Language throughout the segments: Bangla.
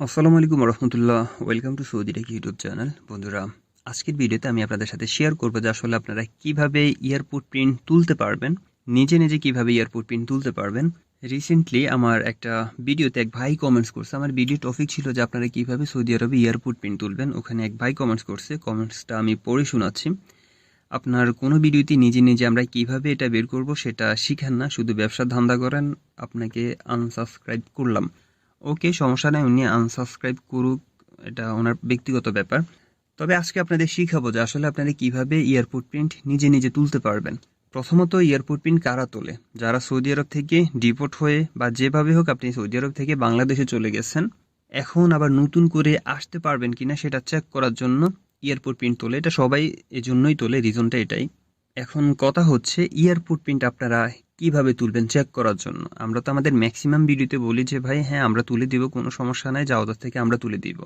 আসসালামু আলাইকুম রহমতুল্লাহ। Welcome to Saudi tech YouTube channel বন্ধুরা, আজকের ভিডিওতে আমি আপনাদের সাথে শেয়ার করব যে আসলে আপনারা কীভাবে এয়ারপোর্ট প্রিন্ট তুলতে পারবেন, নিজে নিজে কীভাবে এয়ারপোর্ট প্রিন্ট তুলতে পারবেন। রিসেন্টলি আমার একটা ভিডিওতে এক ভাই কমেন্টস করছে। আমার ভিডিও টপিক ছিল যে আপনারা কীভাবে সৌদি আরবে এয়ারপোর্ট প্রিন্ট তুলবেন। ওখানে এক ভাই কমেন্টস করছে। কমেন্টসটা আমি পড়ে শোনাচ্ছি। আপনার কোনো ভিডিওতে নিজে নিজে আমরা কীভাবে এটা বের করব সেটা শিখেন না। শুধু ব্যবসার ধান্দা করেন। আপনাকে আনসাবস্ক্রাইব করলাম। ওকে, সমস্যা নাই, উনি আনসাবস্ক্রাইব করুক, এটা ওনার ব্যক্তিগত ব্যাপার। তবে আজকে আপনাদের শিখাবো যে আসলে আপনারা কীভাবে এয়ারপোর্ট প্রিন্ট নিজে নিজে তুলতে পারবেন। প্রথমত এয়ারপোর্ট প্রিন্ট কারা তোলে? যারা সৌদি আরব থেকে ডিপোর্ট হয়ে বা যেভাবে হোক আপনি সৌদি আরব থেকে বাংলাদেশে চলে গেছেন, এখন আবার নতুন করে আসতে পারবেন কিনা সেটা চেক করার জন্য এয়ারপোর্ট প্রিন্ট তোলে। এটা সবাই এজন্যই তোলে রিজনটা এটাই। এখন কথা হচ্ছে এয়ারপোর্ট প্রিন্ট আপনারা কীভাবে তুলবেন? চেক করার জন্য। আমরা তো আমাদের ম্যাক্সিমাম ভিডিওতে বলি যে, ভাই হ্যাঁ আমরা তুলে দিব, কোনো সমস্যা নাই, যাওয়ার থেকে আমরা তুলে দিব।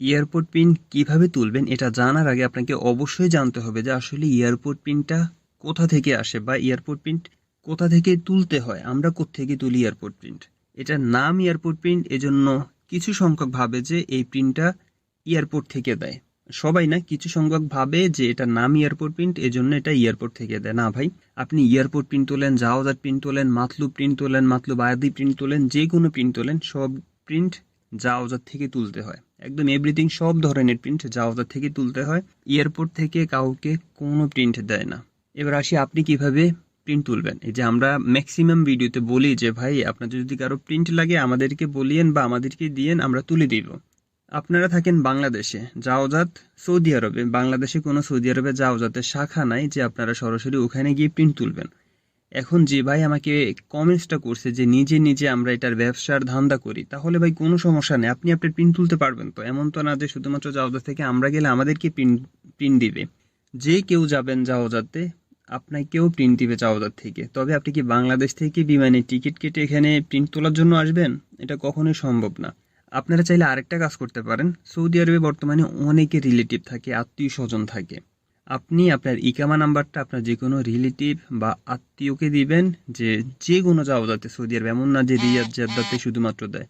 এয়ারপোর্ট প্রিন্ট কীভাবে তুলবেন, এটা জানার আগে আপনাকে অবশ্যই জানতে হবে যে, আসলে এয়ারপোর্ট প্রিন্টটা কোথা থেকে আসে বা এয়ারপোর্ট প্রিন্ট কোথা থেকে তুলতে হয়, আমরা থেকে তুলি এয়ারপোর্ট প্রিন্ট এটার নাম এয়ারপোর্ট প্রিন্ট এজন্য কিছু সংখ্যক ভাবে যে, এই প্রিন্টটা এয়ারপোর্ট থেকে দেয়। সবাই না কিছু সংখ্যক ভাবে যে এটা নাম এয়ারপোর্ট প্রিন্ট এজন্য এটা এয়ারপোর্ট থেকে দেয়। না ভাই, আপনি এয়ারপোর্ট প্রিন্ট তোলেন জাওয়াজার প্রিন্ট তোলেন মাতলু প্রিন্ট তোলেন মাতলু বায়াদি প্রিন্ট তোলেন, যে কোনো প্রিন্ট তোলেন, সব প্রিন্ট জাওয়াজার থেকে তুলতে হয়। একদম এভরিথিং সব ধরনের প্রিন্ট জাওয়াজার থেকে তুলতে হয়। এয়ারপোর্ট থেকে কাউকে কোনো প্রিন্ট দেয় না। এবার আসি আপনি কীভাবে প্রিন্ট তুলবেন। এই যে আমরা ম্যাক্সিমাম ভিডিওতে বলি যে, ভাই, আপনার যদি কারও প্রিন্ট লাগে, আমাদেরকে বলিয়েন বা আমাদেরকে দিয়েন, আমরা তুলে দিব। আপনারা থাকেন বাংলাদেশে, জাওজাত সৌদি আরবে। বাংলাদেশে কোনো সৌদি আরবে জাওজাতের শাখা নাই যে আপনারা সরাসরি ওখানে গিয়ে প্রিন্ট তুলবেন। এখন যে ভাই আমাকে কমেন্টসটা করছে যে নিজে নিজে আমরা এটার ব্যবসার ধান্দা করি, তাহলে ভাই কোনো সমস্যা নেই। আপনি আপনার প্রিন্ট তুলতে পারবেন তো। এমন তো না যে শুধুমাত্র জাওজাত থেকে আমরা গেলে আমাদেরকে প্রিন্ট প্রিন্ট দিবে। যে কেউ যাবেন জাওজাতে, আপনাকেও প্রিন্ট দিবে জাওজাত থেকে। তবে আপনি কি বাংলাদেশ থেকে বিমানে টিকিট কেটে এখানে প্রিন্ট তোলার জন্য আসবেন? এটা কখনোই সম্ভব না। আপনারা চাইলে আরেকটা কাজ করতে পারেন। সৌদি আরবে বর্তমানে অনেকে রিলেটিভ থাকে আত্মীয় স্বজন থাকে। আপনি আপনার ইকামা নাম্বারটা আপনার যে কোনো রিলেটিভ বা আত্মীয়কে দিবেন যে যে কোনো জাওজাতে সৌদি আরবে এমন না যে রিয়াদ জেদ্দাতে শুধুমাত্র দেয়।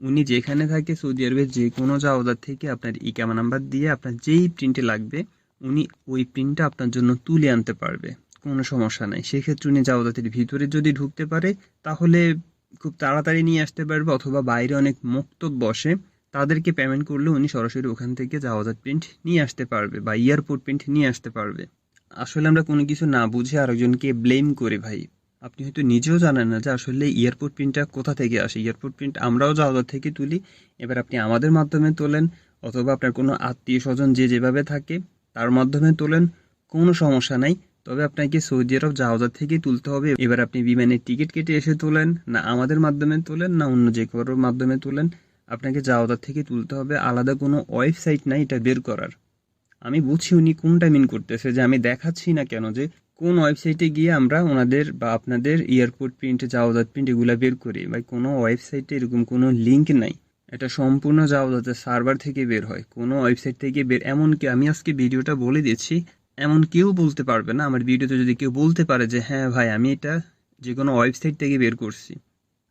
উনি যেখানে থাকে, সৌদি আরবের যে কোনো জাওজাত থেকে আপনার ইকামা নাম্বার দিয়ে আপনার যেই প্রিন্টে লাগবে, উনি ওই প্রিন্টটা আপনার জন্য তুলে আনতে পারবে। কোনো সমস্যা নাই। সেক্ষেত্রে উনি জাওজাতের ভিতরে যদি ঢুকতে পারে, তাহলে খুব তাড়াতাড়ি নিয়ে আসতে পারবে অথবা বাইরে অনেক মুক্তব বসে তাদেরকে পেমেন্ট করলে উনি সরাসরি ওখান থেকে জাওয়াজাত প্রিন্ট নিয়ে আসতে পারবে বা এয়ারপোর্ট প্রিন্ট নিয়ে আসতে পারবে। আসলে আমরা কোনো কিছু না বুঝে আরেকজনকে ব্লেম করি ভাই। আপনি হয়তো নিজেও জানেন না যে আসলে এয়ারপোর্ট প্রিন্টটা কোথা থেকে আসে। এয়ারপোর্ট প্রিন্ট আমরাও জাওয়াজাত থেকে তুলি। এবার আপনি আমাদের মাধ্যমে তোলেন অথবা আপনার কোনো আত্মীয় স্বজন যে যেভাবে থাকে তার মাধ্যমে তোলেন, কোনো সমস্যা নাই। তবে আপনাকে সৌদি আরব জাহাজার থেকে তুলতে হবে। এবার আপনি বিমানের টিকিট কেটে এসে তোলেন, না আমাদের মাধ্যমে তোলেন, না অন্য যে কারোর মাধ্যমে তোলেন। আপনাকে জাহাজার থেকে তুলতে হবে। আলাদা কোনো ওয়েবসাইট নাই এটা বের করার। আমি বুঝছি উনি কোনটা মিন করতেছে যে আমি দেখাচ্ছি না কেন যে কোন ওয়েবসাইটে গিয়ে আমরা ওনাদের বা আপনাদের এয়ারপোর্ট প্রিন্ট জাওজাত প্রিন্ট এগুলো বের করি। বা কোনো ওয়েবসাইটে এরকম কোনো লিঙ্ক নাই। এটা সম্পূর্ণ জাওজাতের সার্ভার থেকে বের হয়। কোনো ওয়েবসাইট থেকে বের এমনকি আমি আজকে ভিডিওটা বলে দিচ্ছি এমন কেউ বলতে পারবে না। আমার ভিডিওতে যদি কেউ বলতে পারে যে হ্যাঁ ভাই, আমি এটা যে কোনো ওয়েবসাইট থেকে বের করছি।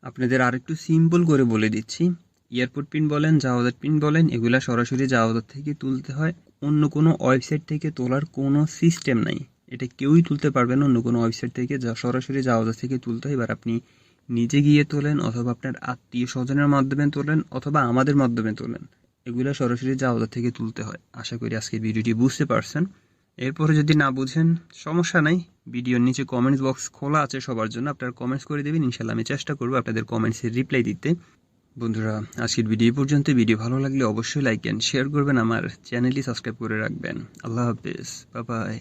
আপনাদের আরেকটু সিম্পল করে বলে দিচ্ছি। এয়ারপোর্ট পিন বলেন জাওয়াজার পিন বলেন, এগুলা সরাসরি জাওয়াজার থেকে তুলতে হয়। অন্য কোনো ওয়েবসাইট থেকে তোলার কোনো সিস্টেম নাই। এটা কেউই তুলতে পারবে না। অন্য কোনো ওয়েবসাইট থেকে যা সরাসরি জাওয়াজার থেকে তুলতে হয়। এবার আপনি নিজে গিয়ে তোলেন অথবা আপনার আত্মীয় স্বজনের মাধ্যমে তোলেন অথবা আমাদের মাধ্যমে তোলেন। এগুলো সরাসরি জাওয়াজার থেকে তুলতে হয়। আশা করি আজকে ভিডিওটি বুঝতে পারছেন। এরপরে যদি না বুঝেন, সমস্যা নাই। ভিডিওর নিচে কমেন্টস বক্স খোলা আছে সবার জন্য। আপনারা কমেন্টস করে দেবেন ইনশাল্লাহ আমি চেষ্টা করব আপনাদের কমেন্টসের রিপ্লাই দিতে। বন্ধুরা, আজকের ভিডিও পর্যন্ত। ভিডিও ভালো লাগলে অবশ্যই লাইক অ্যান্ড শেয়ার করবেন। আমার চ্যানেলটি সাবস্ক্রাইব করে রাখবেন। আল্লাহ হাফেজ। বাবাই